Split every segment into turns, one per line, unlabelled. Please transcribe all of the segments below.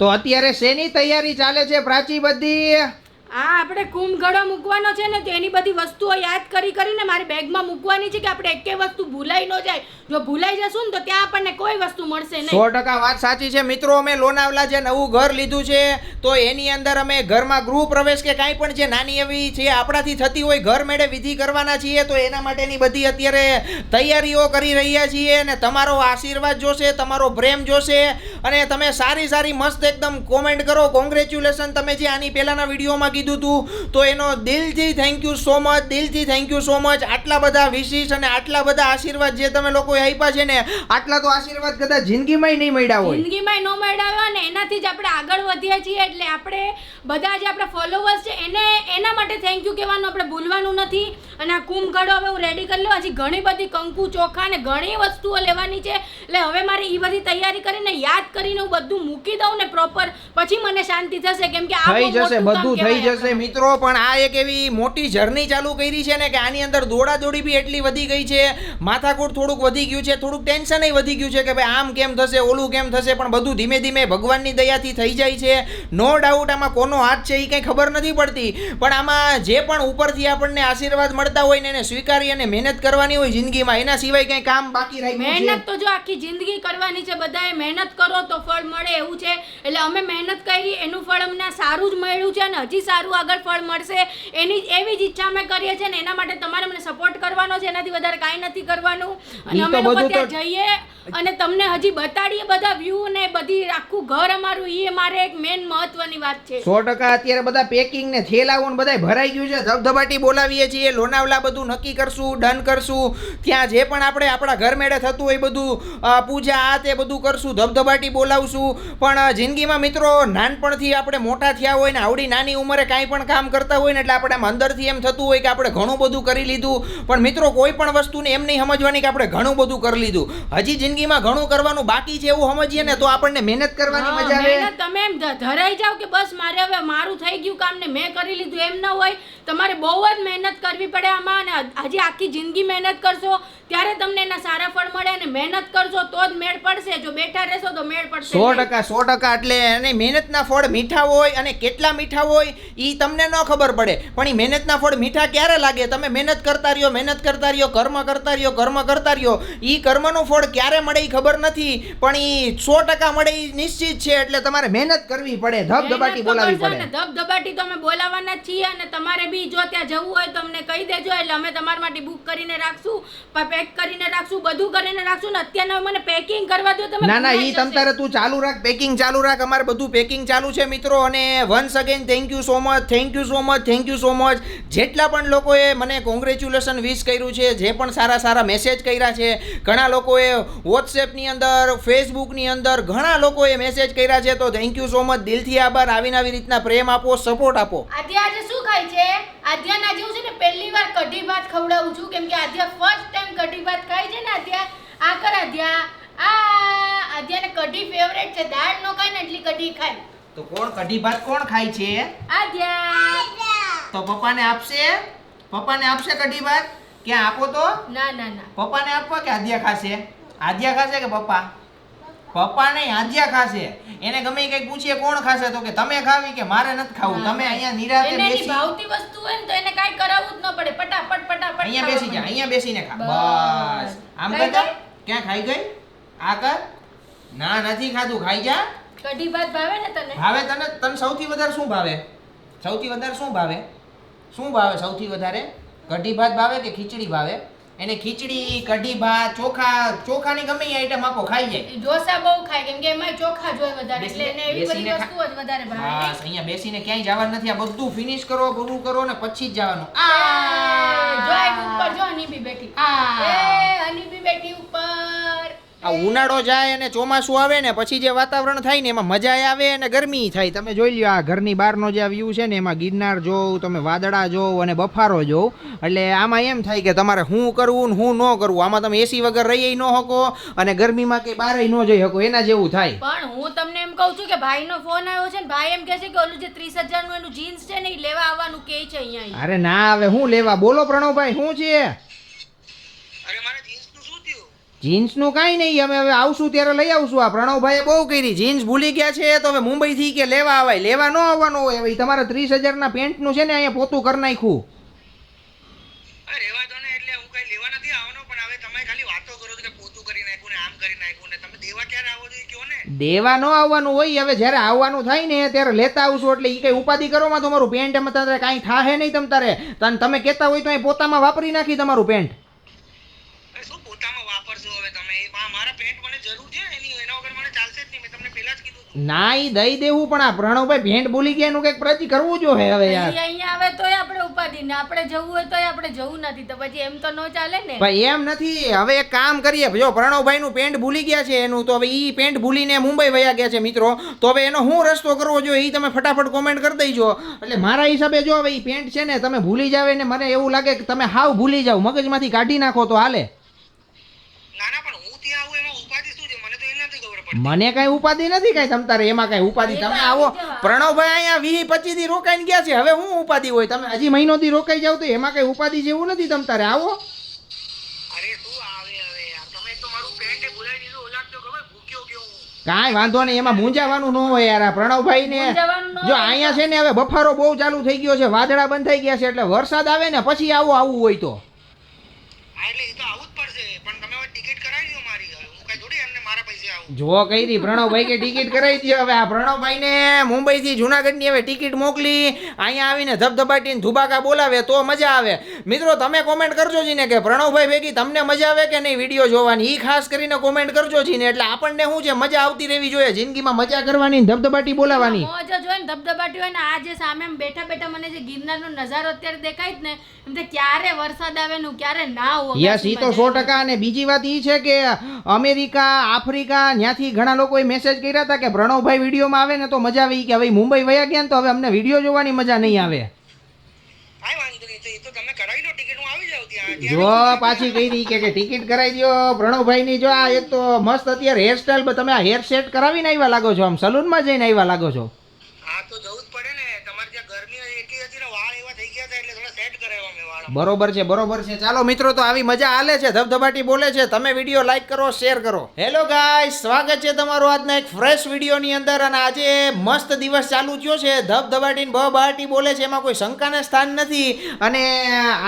તો અત્યારે શેની તૈયારી ચાલે છે પ્રાચી બધી?
આ આપણે કુંભઘડો મૂકવાનો છે ને, તો એની બધી વસ્તુઓ યાદ કરી કરીને મારી બેગમાં મૂકવાની છે કે આપણે એકે વસ્તુ ભૂલાઈ ન જાય. જો ભૂલાઈ જશું ને, તો ત્યાં આપણને કોઈ વસ્તુ મળશે
સો
નહીં
ટકા વાત સાચી છે. મિત્રો, અમે લોનાવલા જે નવું ઘર લીધું છે, તો એની અંદર અમે ઘરમાં ગૃહ પ્રવેશ કે કાંઈ પણ જે નાની એવી છે આપણાથી થતી હોય, ઘર મેળે વિધિ કરવાના છીએ, તો એના માટેની બધી અત્યારે તૈયારીઓ કરી રહ્યા છીએ અને તમારો આશીર્વાદ જોશે, તમારો પ્રેમ જોશે અને તમે સારી સારી મસ્ત એકદમ કોમેન્ટ કરો. કોંગ્રેચ્યુલેશન તમે જે આની પહેલાના વિડીયોમાં કીધું હતું તો એનો દિલથી થેન્ક યુ સો મચ દિલથી થેન્ક યુ સો મચ આટલા બધા વિશિષ અને આટલા બધા આશીર્વાદ જે તમે લોકોએ આપ્યા છે ને, આટલા તો આશીર્વાદ કદાચ જિંદગીમાંય નહીં મળ્યા હોય.
જિંદગીમાં ન મળ્યા ને એનાથી જ આપણે આગળ વધ્યા છીએ, એટલે આપણે બધા જે આપણા ફોલોવર્સ છે, એને, એના માટે થેન્ક યુ કહેવાનું આપણે ભૂલવાનું નથી. અને આ કુંભગળો હવે હું રેડી કરી લઉં. હજી ઘણી બધી કંકુ ચોખા ને ઘણી વસ્તુઓ લેવાની છે. એટલે હવે મારે એ બધી તૈયારી કરીને યાદ કરીને હું બધું મૂકી દઉં ને પ્રોપર પછી મને શાંતિ થશે. કેમ કે
થઈ જશે બધું થઈ જશે મિત્રો. પણ આ એક એવી મોટી જર્ની ચાલુ કરી છે ને કે આની અંદર દોડા દોડી બી એટલી વધી ગઈ છે. માથાકૂટ થોડુંક વધી ગયું છે. થોડુંક ટેન્શન વધી ગયું છે કે ભાઈ આમ કેમ થશે ઓલું કેમ થશે પણ બધું ધીમે ધીમે ભગવાનની દયાથી થઈ જાય છે. નો ડાઉટ આમાં કોનો હાથ છે એ કંઈ ખબર નથી પડતી. પણ આમાં જે પણ ઉપરથી આપણને આશીર્વાદ મળતા હોય ને એને સ્વીકારી અને મહેનત કરવાની હોય જિંદગીમાં એના સિવાય કંઈ કામ બાકી રાખ્યું છે?
મહેનત તો જો આખી જિંદગી કરવાની છે બધાએ મહેનત કરો તો ફળ મળે એવું છે. એટલે અમે મહેનત કરી એનું ફળ અમને સારું જ મળ્યું છે અને હજી સારું આગળ ફળ મળશે. એની એવી જ ઈચ્છા અમે કરીએ છીએ ને એના માટે તમારે મને સપોર્ટ કરવાનો છે એનાથી વધારે કાંઈ નથી કરવાનું. અને અમે લોકો ત્યાં જઈએ અને તમને હજી બતાડીએ બધા વ્યૂ ને બધી આખું ઘર અમારું એ મારે એક મેન મહત્વની વાત છે.
સો ટકા અત્યારે બધા પેકિંગ ને થેલાઓ ને બધા ભરાઈ ગયું છે ધબધબાટી બોલાવીએ છીએ લોનાવલા બધું નક્કી કરશું ડન કરશું. ત્યાં જે પણ આપણે આપણા ઘર મેળે થતું હોય બધું પૂજા આ તે બધું કરશું ધબધબાટી બોલાવશું. પણ જિંદગીમાં મિત્રો નાનપણથી આપણે મોટા થયા હોય ને આવડી નાની ઉંમરે કાંઈ પણ કામ કરતા હોય ને એટલે આપણે આમ અંદરથી એમ થતું હોય કે આપણે ઘણું બધું કરી લીધું. પણ મિત્રો કોઈ પણ વસ્તુને એમ નહીં સમજવાની કે આપણે ઘણું બધું કરી લીધું. હજી જિંદગીમાં ઘણું કરવાનું બાકી છે એવું સમજીએ ને તો આપણને મહેનત કરવાની મજા આવે.
તમે એમ ધરાઈ જાવ કે બસ મારે હવે મારું થઈ ગયું કામ ને મેં કરી લીધું એમ ન હોય. તમારે બહુ જ મહેનત કરવી પડે આમાં અને હજી આખી જિંદગી મહેનત કરશો ત્યારે તમને એના સારા ફળ મળે અને મહેનત કરશો તો જ મેળ પડશે. જો બેઠા રહેશો તો મેળ પડશે
સો ટકા સો ટકા એટલે અને મહેનતના ફળ મીઠા હોય અને કેટલા મીઠા હોય એ તમને ન ખબર પડે. પણ એ મહેનતના ફળ મીઠા ક્યારે લાગે? તમે મહેનત કરતા રહ્યો મહેનત કરતા રહ્યો કર્મ કરતા રહ્યો કર્મ કરતા રહ્યો. એ કર્મનું ફળ ક્યારે મળે એ ખબર નથી પણ એ સો ટકા મળે એ નિશ્ચિત છે એટલે તમારે મહેનત કરવી પડે ધબધબાટી
ને,
પડે.
ધબધબાટી તો અમે બોલાવવાના છીએ અને તમારે બી જો ત્યાં જવું હોય તો અમને કહી દેજો એટલે અમે તમારા માટે બુક કરીને રાખશું. પેક કરીને રાખશું બધું કરીને રાખશું ને અત્યારના મને પેકિંગ કરવા દો તમે
ના ના ઈ તમ તારે તું ચાલુ રાખ પેકિંગ ચાલુ રાખ અમારે બધું પેકિંગ ચાલુ છે મિત્રો અને once again thank you so much thank you so much thank you so much જેટલા પણ લોકોએ મને કોંગ્રેચ્યુલેશન વિશ કર્યું છે જે પણ સારા સારા મેસેજ કર્યા છે ઘણા લોકોએ વોટ્સએપની અંદર ફેસબુકની અંદર ઘણા લોકોએ મેસેજ કર્યા છે તો થેન્ક યુ સો મચ દિલથી આભાર આવીને આવી રીતના પ્રેમ આપો સપોર્ટ આપો.
આજે આજે શું ખાય છે? આદ્યાના જેવું છે ને પહેલી વાર કઢી ભાત ખવડાવું છું કેમ કે આદ્યા ફર્સ્ટ ટાઈમ કઢી ભાત ખાય છે ને આદ્યા? આ કર આદ્યા. આ આદ્યાને કઢી ફેવરેટ છે. દાળ નો ખાય ને એટલી કઢી ખાય.
તો કોણ કઢી ભાત કોણ ખાય છે?
આદ્યા.
તો પપ્પાને આપશે? પપ્પાને આપશે કઢી ભાત? ક્યાં આપો તો?
ના ના ના.
પપ્પાને આપવા કે આદ્યા ખાશે? આદ્યા ખાશે કે પપ્પા? પપ્પા નહીં આદ્યા ખાશે. એને ગમે કઈ પૂછીએ કોણ ખાશે તો કે તમે ખાવી કે મારે નથી ખાવું. તમે અહીંયા નિરાતે બેસી
ભાવતી વસ્તુ હોય ને તો એને કાંઈ કરાવવું જ ન પડે.
અહીંયા બેસી જા અહીંયા બેસીને ખા.
બસ.
આમ
કર
ક્યાં ખાઈ ગઈ? આ કર. ના નથી ખાધું. ખાઈ જા.
કઢી ભાત ભાવે ને તને?
ભાવે તને? તને સૌથી વધારે શું ભાવે? સૌથી વધારે શું ભાવે? શું ભાવે સૌથી વધારે? કઢી ભાત ભાવે કે ખીચડી ભાવે? એને ખીચડી કઢી ભાત ચોખા ચોખાની ગમે એ આઈટમ આપો ખાઈ જાય.
ઢોસા બહુ ખાય કેમ કે એમાં ચોખા જોઈ વધારે એટલે એને એવી બધી વસ્તુ જ વધારે ભાવે.
બસ અહીંયા બેસીને ક્યાંય જવાનું નથી આ બધું ફિનિશ કરો પૂરું કરો ને પછી જ જવાનું. આ
જો ઉપર જો અનીબી બેઠી.
આ.
એ અનીબી બેઠી
આ ઉનાળો જાય અને ચોમાસું આવે ને પછી જે વાતાવરણ થાય ને એમાં મજા આવે અને ગરમી થાય. તમે જોઈ લ્યો આ ઘરની બહારનો જે વ્યૂ છે ને એમાં ગિરનાર જોઉં તમે વાદળા જોઉં અને બફારો જોઉં. એટલે આમાં એમ થાય કે તમારે શું કરવું ને શું ન કરવું. આમાં તમે એસી વગર રહી ન શકો અને ગરમીમાં કે બહાર ન જઈ શકો. એના જેવું થાય.
પણ હું તમને એમ કહું છું કે ભાઈનો ફોન આવ્યો છે ને ભાઈ એમ કહે છે કે ઓલું જે ત્રીસ હજારનું એનું જીન્સ છે ને એ લેવા આવવાનું કહે છે અહીંયા.
અરે ના હવે હું લેવા? બોલો પ્રણવભાઈ શું છે
જીન્સનું
કાંઈ નહીં અમે હવે આવશું ત્યારે લઈ આવશું. આ પ્રણવભાઈએ બહુ કરી. જીન્સ ભૂલી ગયા છે તો હવે મુંબઈથી કે લેવા આવાય? લેવા ન આવવાનું હોય હવે. તમારે ત્રીસ હજારના પેન્ટનું છે ને અહીંયા પોતું કરી નાખ્યું.
રહેવા દો ને એટલે હું કઈ લેવા નથી આવવાનો હવે તમે ખાલી વાતો કરો છો કે પોતું કરી નાખ્યું આમ કરી નાખ્યું તમે દેવા એ ને?
આવવાનું હોય હવે જ્યારે આવવાનું થાય ને ત્યારે લેતા આવશું. એટલે એ કંઈ ઉપાધિ કરોમાં તમારું પેન્ટ એમાં તારે કાંઈ થાહે નહીં તમ તારે. તમે કહેતા હોય તો અહીં પોતામાં વાપરી નાખી તમારું પેન્ટ
અરે શું પોતામાં વાપરશો હવે તમે એ મા- મારા પેન્ટ મને જરૂર છે એની એના વગર મને ચાલશે જ નહીં મેં તમને પહેલા જ કીધું હતું
ના ઈ દઈ દેવું પણ આ પ્રણવભાઈ ભેંટ ભૂલી ગયા એનું કંઈક પ્રતિ કરવું જોઈએ હવે યાર.
અહીંયા આવે તોય આપણે ઉપાધિ ને આપણે જવું હોય તોય આપણે જવું નથી તો પછી એમ તો નો ચાલે ને.
ભાઈ એમ નથી હવે એક કામ કરીએ જો પ્રણવભાઈનું પેન્ટ ભૂલી ગયા છે એનું તો હવે ઈ પેન્ટ ભૂલીને મુંબઈ વયા ગયા છે મિત્રો તો હવે એનો શું રસ્તો કરવો જોઈએ ઈ તમે ફટાફટ કોમેન્ટ કરી દેજો. એટલે મારા હિસાબે જો હવે ઈ પેન્ટ છે ને તમે ભૂલી જાવ ને મને એવું લાગે કે તમે હાવ ભૂલી જાવ મગજમાંથી કાઢી નાખો તો હાલે
ના ના પણ હું ત્યાં આવું એમાં ઉપાધિ શું છે મને તો એ નથી ખબર પડતી
મને કઈ ઉપાધિ નથી કઈ તમ તારે એમાં કઈ ઉપાધિ? તમે આવો. પ્રણવભાઈ અહીંયા વીસ પચીસથી રોકાઈને ગયા છે. હવે હું ઉપાધિ હોય? તમે હજી મહિનો થી રોકાઈ જાવ તો એમાં કઈ ઉપાધિ જેવું નથી તમતારે આવો.
અરે શું આવે હવે યાર? તમે એક તો મારું પેન્ટ ભૂલાઈ દીધું. ઓલા તો ખબર ભૂખ્યો ગયો હું.
કાંઈ વાંધો નહીં એમાં મૂંઝાવાનું ન હોય યાર. આ પ્રણવભાઈ ને જો
હોય.
અહીંયા છે ને હવે બફારો બહુ ચાલુ થઈ ગયો છે. વાદળા બંધ થઈ ગયા છે. એટલે વરસાદ આવે ને પછી આવું આવું હોય તો.
એટલે એ તો આવું જ પડશે પણ તમે હવે ટિકિટ કરાવી દો મારી હવે હું કઈ થોડી એમને
જો કઈ પ્રણવભાઈ કે ટિકિટ કરાવી દો હવે. આ પ્રણવભાઈને મુંબઈથી જુનાગઢની હવે ટિકિટ મોકલી. અહીંયા આવીને ધબધબાટીને ધુબાકા બોલાવે તો મજા આવે. મિત્રો તમે કોમેન્ટ કરજો જીને કે પ્રણવભાઈ ભેગી તમને મજા આવે કે નહીં વીડિયો જોવાની. એ ખાસ કરીને કોમેન્ટ કરજો જીને. એટલે આપણને શું છે મજા આવતી રહેવી જોઈએ. જિંદગીમાં મજા કરવાની ધબધબાટી બોલાવાની.
મોજ જો ને ધબધબાટી હોય ને આ જે સામે બેઠા બેઠા મને જે ગિરનારનો નજારો અત્યારે દેખાય જ ને એમ ક્યારે વરસાદ આવે ને ક્યારે ના હોય
યસ ઈ તો સો ટકા અને બીજી વાત ઈ છે કે અમેરિકા આફ્રિકા ત્યાંથી ઘણા લોકોએ મેસેજ કર્યા હતા કે પ્રણવભાઈ વિડીયોમાં આવે ને તો મજા આવી. કે હવે મુંબઈ વયા ગયા ને તો હવે અમને વીડિયો જોવાની મજા નહીં આવે. જો પાછી કહી દી કે ટિકિટ કરાવી દો પ્રણવભાઈની જો આ એક તો મસ્ત અત્યારે હેરસ્ટાઈલ તમે આ હેર સેટ કરાવીને આવ્યા લાગો છો આમ. સલૂનમાં જઈને આવ્યા લાગો છો
હા તો જવું જ પડે ને તમારે ત્યાં ગરમી એટલી હતી ને વાળ એવા થઈ ગયા હતા એટલે થોડા સેટ કરાવ્યા મેં વાળ
બરોબર છે બરોબર છે. ચાલો મિત્રો, તો આવી મજા આલે છે, ધબધબાટી બોલે છે. તમે વીડિયો લાઈક કરો શેર કરો. હેલો ગાય સ્વાગત છે તમારું આજના એક ફ્રેશ વિડીયોની અંદર અને આજે મસ્ત દિવસ ચાલુ થયો છે. ધબધબાટી બહાટી બોલે છે, એમાં કોઈ શંકાને સ્થાન નથી. અને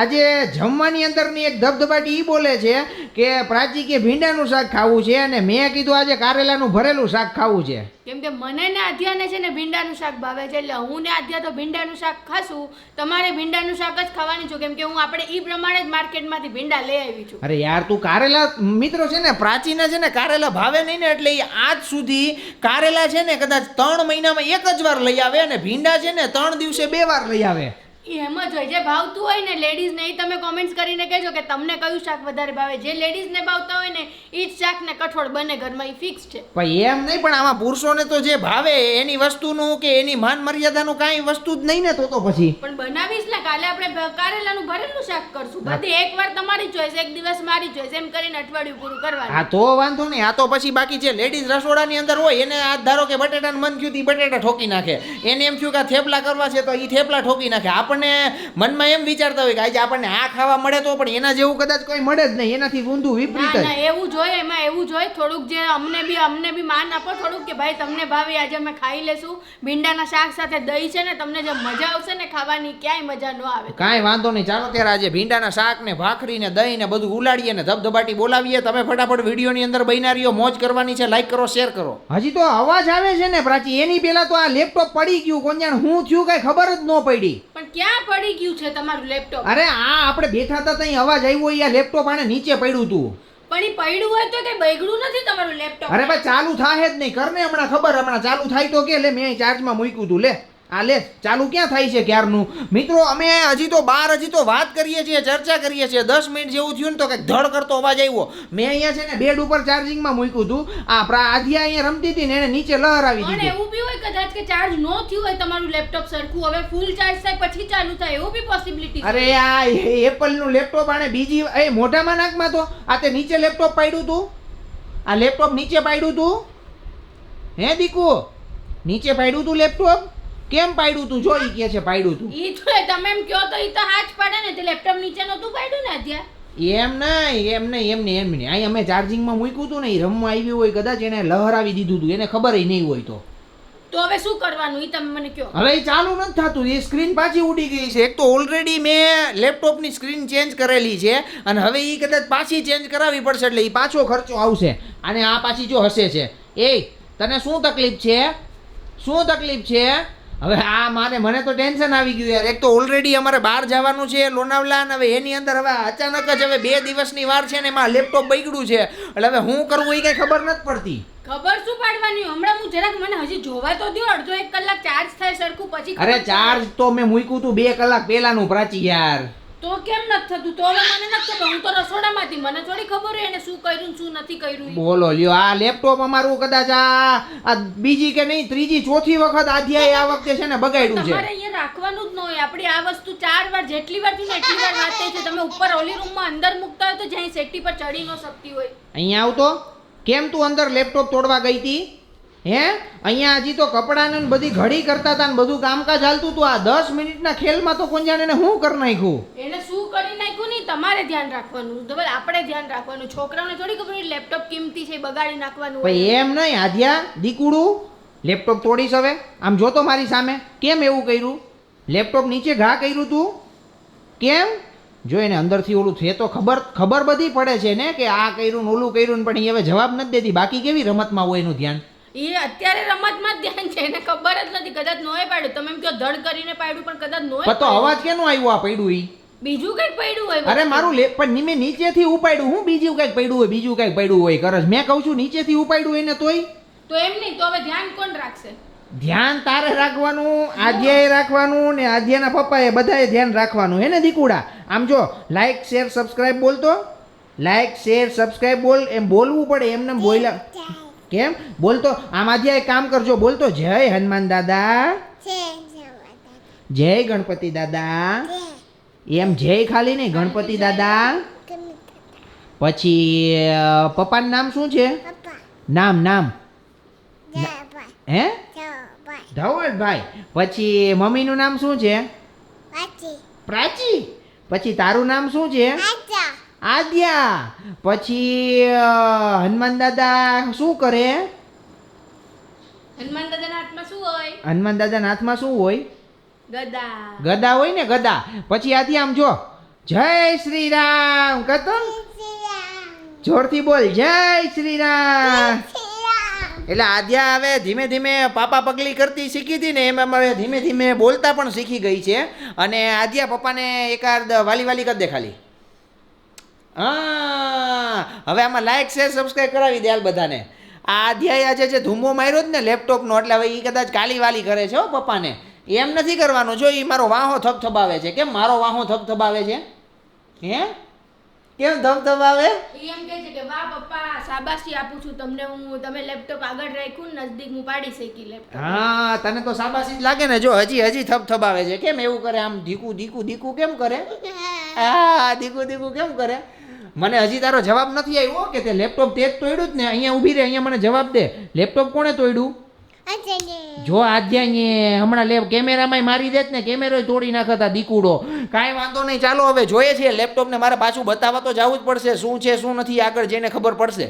આજે જમવાની અંદરની એક ધબધબાટી ઈ બોલે છે કે પ્રાચી કે ભીંડાનું શાક ખાવું છે અને મેં કીધું આજે કારેલાનું ભરેલું શાક ખાવું છે.
કેમ કે મને ને આધ્યાને છે ને ભીંડાનું શાક ભાવે છે એટલે હું ને આધ્યા તો ભીંડાનું શાક ખાશું. તમારે ભીંડાનું શાક જ ખાવાની છું. કેમ કે હું આપણે ઈ પ્રમાણે જ માર્કેટમાંથી ભીંડા લઈ આવી છું.
અરે યાર, તું કારેલા મિત્રો છે ને, પ્રાચીન છે ને, કારેલા ભાવે નહીં ને એટલે આજ સુધી કારેલા છે ને કદાચ ત્રણ મહિનામાં એક જ વાર લઈ આવે અને ભીંડા છે ને ત્રણ દિવસે બે વાર લઈ આવે.
એમ જ હોય. જે ભાવતું હોય ને લેડીઝને એ તમે કોમેન્ટ્સ કરીને કહેજો કે તમને કયું શાક વધારે ભાવે. જે લેડીઝને ભાવતા હોય ને એ જ શાક ને કઠોળ બને ઘરમાં એ ફિક્સ છે.
પણ એમ નહીં પણ આમાં પુરુષોને તો જે ભાવે એની વસ્તુનું કે એની માન મર્યાદાનું કાંઈ વસ્તુ જ નહીં ને તો તો પછી.
પણ બનાવીશ ને કાલે આપણે કારેલાનું ભરેલું શાક કરશું. બધી એકવાર તમારી ચોઈસ એક દિવસ મારી ચોઈસ એમ કરીને અઠવાડિયું પૂરું કરવાનું.
હા તો વાંધો નહીં. આ તો પછી બાકી જે લેડીઝ રસોડાની અંદર હોય એને આ ધારો કે બટેટાનું મન થયું બટેટા ઠોકી નાખે. એને એમ થયું કે થેપલા કરવા છે તો એ થેપલા ઠોકી નાખે. આપણને મનમાં એમ વિચારતા હોય કે આજે આપણને આ ખાવા મળે તો પણ એના જેવું કદાચ કોઈ મળે જ નહીં. એનાથી ઊંધું વિપરીત
ના એવું જોઈએ એમાં એવું જોઈએ. થોડુંક જે અમને બી અમને બી માન આપો થોડુંક કે ભાઈ તમને ભાવે આજે અમે ખાઈ લેશું. ભીંડાના શાક સાથે દહીં છે ને તમને જે મજા આવશે ને ખાવાની ક્યાંય મજા ન આવે.
કાંઈ વાંધો નહીં. ચાલો ત્યારે આજે ભીંડાના શાક ને ભાખરી ને દહીં ને બધું ઉલાડીએ ને ધબધબાટી બોલાવીએ. તમે ફટાફટ વિડીયોની અંદર બનારીઓ મોજ કરવાની છે. લાઈક કરો શેર કરો. હજી તો અવાજ આવે છે ને પ્રાચી. એની પહેલા તો આ લેપટોપ પડી ગયું. કોણ જાણ હું થયું કઈ ખબર જ ન પડી.
ક્યાં પડી ગયું છે તમારું લેપટોપ?
અરે આ આપણે બેઠા હતા ત્યાં અવાજ આવ્યો એ આ લેપટોપ આને નીચે પડ્યું હતું
પણ એ પડ્યું હોય તો કે બગડ્યું નથી તમારું લેપટોપ?
અરે ભાઈ ચાલુ થાય જ નહીં. કરને હમણાં ખબર હમણાં ચાલુ થાય તો કે લે મેં ચાર્જમાં મૂક્યું હતું લે. આ લે ચાલુ ક્યાં થાય છે ક્યારનું? મિત્રો અમે હજી તો બાર હજી તો વાત કરીએ છીએ ચર્ચા કરીએ છીએ. દસ મિનિટ જેવું થયું ને તો કંઈક ધડ કરતો અવાજ આવ્યો. મેં અહીંયા છે ને બેડ ઉપર ચાર્જિંગમાં મૂક્યું હતું. આ આધ્યા અહીંયા રમતી હતી ને એને નીચે લહર આવી
પણ એવું બી હોય કદાચ કે ચાર્જ ન થયું હોય તમારું લેપટોપ સરખું હવે ફૂલ ચાર્જ થાય પછી ચાલુ થાય એવું બી પોસિબિલિટી
અરે આ એપલનું લેપટોપ આને બીજી એ મોઢામાં નાખમાં તો? આ તે નીચે લેપટોપ પાડ્યું તું? આ લેપટોપ નીચે પાડ્યું તું? હે દીકુ? નીચે પાડ્યું તું લેપટોપ? કેમ પાડ્યું તું? જો ઈ કે છે પાડ્યું તું.
ઈ તો તમે એમ કહો તો ઈ તો હાથ પાડે ને તે લેપટોપ નીચે નતું પાડ્યું ને અત્યારે
એમ નહીં એમ નહીં એમ નહીં એમ નહીં. અહીં અમે ચાર્જિંગમાં મૂક્યું હતું ને એ રમવા આવ્યું હોય કદાચ એને લહરાવી દીધું હતું એને ખબર નહીં હોય તો.
તો હવે શું કરવાનું? એ તમે મને કહો.
હવે એ ચાલુ નથી થતું એ સ્ક્રીન પાછી ઉડી ગઈ છે. એક તો ઓલરેડી મેં લેપટોપની સ્ક્રીન ચેન્જ કરેલી છે અને હવે એ કદાચ પાછી ચેન્જ કરાવવી પડશે એટલે એ પાછો ખર્ચો આવશે. અને આ પાછી જો હશે છે. એ તને શું તકલીફ છે? શું તકલીફ છે? હવે આ મારે મને તો ટેન્શન આવી ગયું યાર. એક તો ઓલરેડી અમારે બહાર જવાનું છે લોનાવલા અને હવે એની અંદર હવે અચાનક જ હવે બે દિવસની વાર છે ને એમાં લેપટોપ બગડ્યું છે. એટલે હવે હું કરવું એ કંઈ ખબર નથી પડતી.
ખબર શું પાડવાની? હમણાં હું જરાક મને હજી જોવા તો દો અડધો એક કલાક ચાર્જ થાય સરખું પછી
અરે ચાર્જ તો મેં મૂક્યું હતું બે કલાક પહેલાનું પ્રાચી યાર.
તો કેમ નથી થતું? તો હવે મને નથી ખબર. હું તો રસોડામાંથી મને થોડી ખબર એને શું કર્યું શું નથી કર્યું
બોલો લ્યો આ લેપટોપ અમારું કદાચ આ આ બીજી કે નહીં ત્રીજી ચોથી વખત આધ્યાય આ વખતે છે ને બગાડ્યું છે.
તમારે અહીંયા રાખવાનું જ ન હોય. આપણી આ વસ્તુ ચાર વાર જેટલી વાર થયું ને એટલી વાર વાત થઈ છે. તમે ઉપર ઓલી રૂમમાં અંદર મૂકતા હોય તો જ્યાં સેટી પર ચડી ન શકતી હોય.
અહીંયા આવતો. કેમ તું અંદર લેપટોપ તોડવા ગઈ હતી હે? અહીંયા હજી તો કપડાને ને બધી ઘડી કરતા હતા ને બધું કામકાજ હાલતું હતું આ દસ મિનિટના ખેલમાં તો કોણ જાણે હું કરી નાખ્યું?
એને શું કરી નાખ્યું નહીં? તમારે ધ્યાન રાખવાનું. તો આપણે ધ્યાન રાખવાનું. છોકરાઓને થોડી ખબર લેપટોપ કિંમતી છે બગાડી નાખવાનું હોય.
ભાઈ એમ નહીં આધ્યા દીકુડું લેપટોપ તોડીશ હવે. આમ જોતો મારી સામે. કેમ એવું કર્યું? લેપટોપ નીચે ઘા કર્યું તું? કેમ? જો એને અંદરથી ઓલું છે તો ખબર ખબર બધી પડે છે ને કે આ કર્યું ઓલું કર્યું પણ એ હવે જવાબ નથી દેતી. બાકી કેવી રમતમાં હોય એનું ધ્યાન?
એ અત્યારે રમતમાં જ ધ્યાન છે એને ખબર જ નથી કદાચ નોએ પાડ્યું. તમે એમ કહો ધડ કરીને પાડ્યું પણ કદાચ
નોએ તો અવાજ કેનો આવ્યો આ પડ્યું ઈ?
બીજું કંઈક પડ્યું હોય
અરે મારું લે પણ મેં નીચેથી ઉપાડ્યું હું બીજું કંઈક પડ્યું હોય બીજું કંઈક પડ્યું હોય કરસ. મેં કહું છું નીચેથી ઉપાડ્યું એને તોય?
તો એમ નહીં તો હવે ધ્યાન કોણ રાખશે?
ધ્યાન તારે રાખવાનું આધ્યાએ રાખવાનું ને આધ્યાના પપ્પાએ બધાએ ધ્યાન રાખવાનું. હે ને દીકુડા? આમ જો લાઈક શેર સબસ્ક્રાઇબ બોલતો? લાઈક શેર સબસ્ક્રાઇબ બોલ એમ બોલવું પડે એમને બોલ્યા કેમ? બોલતો આમ આધ્યા એક કામ કરજો. બોલતો જય હનુમાન દાદા. જય ગણપતિ દાદા. એમ જય ખાલી નહીં ગણપતિ દાદા. પછી પપ્પાનું નામ શું છે? નામ નામ. હે? ધવલભાઈ. પછી મમ્મીનું નામ શું છે? પ્રાચી. પછી તારું નામ શું છે? આદ્યા. પછી હનુમાન દાદા શું કરે?
હનુમાન દાદાના હાથમાં શું હોય?
હનુમાન દાદાના હાથમાં શું હોય?
ગદા.
ગદા હોય ને ગદા. પછી આથી આમ જો. જય શ્રી રામ કતો જોરથી બોલ. જય શ્રી રામ એટલે આદ્યા હવે ધીમે ધીમે પાપા પગલી કરતી શીખી હતી ને એમ અમારે ધીમે ધીમે બોલતા પણ શીખી ગઈ છે. અને આદ્યા પપ્પાને એકાદ વાલી વાલી કરી દે ખાલી. હા હવે આમાં લાઈક શેર સબસ્ક્રાઈબ કરાવી દે હાલ બધાને. આ અધ્યાય આજે જે ધૂમો માર્યો જ ને લેપટોપનો એટલે હવે એ કદાચ કાલી વાલી કરે છે હો પપ્પાને. એમ નથી કરવાનું. જો એ મારો વાહો થપથપાવે છે. કેમ મારો વાહો થપથપાવે છે? હે? કેમ
ધબધબાવે એમ કહે છે કે વાહ પપ્પા શાબાશી આપું છું તમને. હું તમે લેપટોપ આગળ રાખ્યું નજદીક હું પાડી શકી લેપટોપ
હા તને તો શાબાશી જ લાગે ને જો હજી હજી થપથપાવે છે. કેમ એવું કરે? આમ ધીકું ધીકું ધીકું કેમ કરે? હા ધીકું ધીકું કેમ કરે? મને હજી તારો જવાબ નથી આવ્યો કે તે લેપટોપ તે જ તોડ્યું જ ને અહીંયા ઊભી રહે અહીંયા મને જવાબ દે. લેપટોપ કોણે તોડ્યું? જો આધ્યાય હમણાં લે કેમેરામાં મારી દેત ને કેમેરો તોડી નાખતા દીકુડો. કાંઈ વાંધો નહીં ચાલો હવે જોઈએ છીએ લેપટોપને મારે પાછું બતાવવા તો જવું જ પડશે શું છે શું નથી આગળ જઈને ખબર પડશે.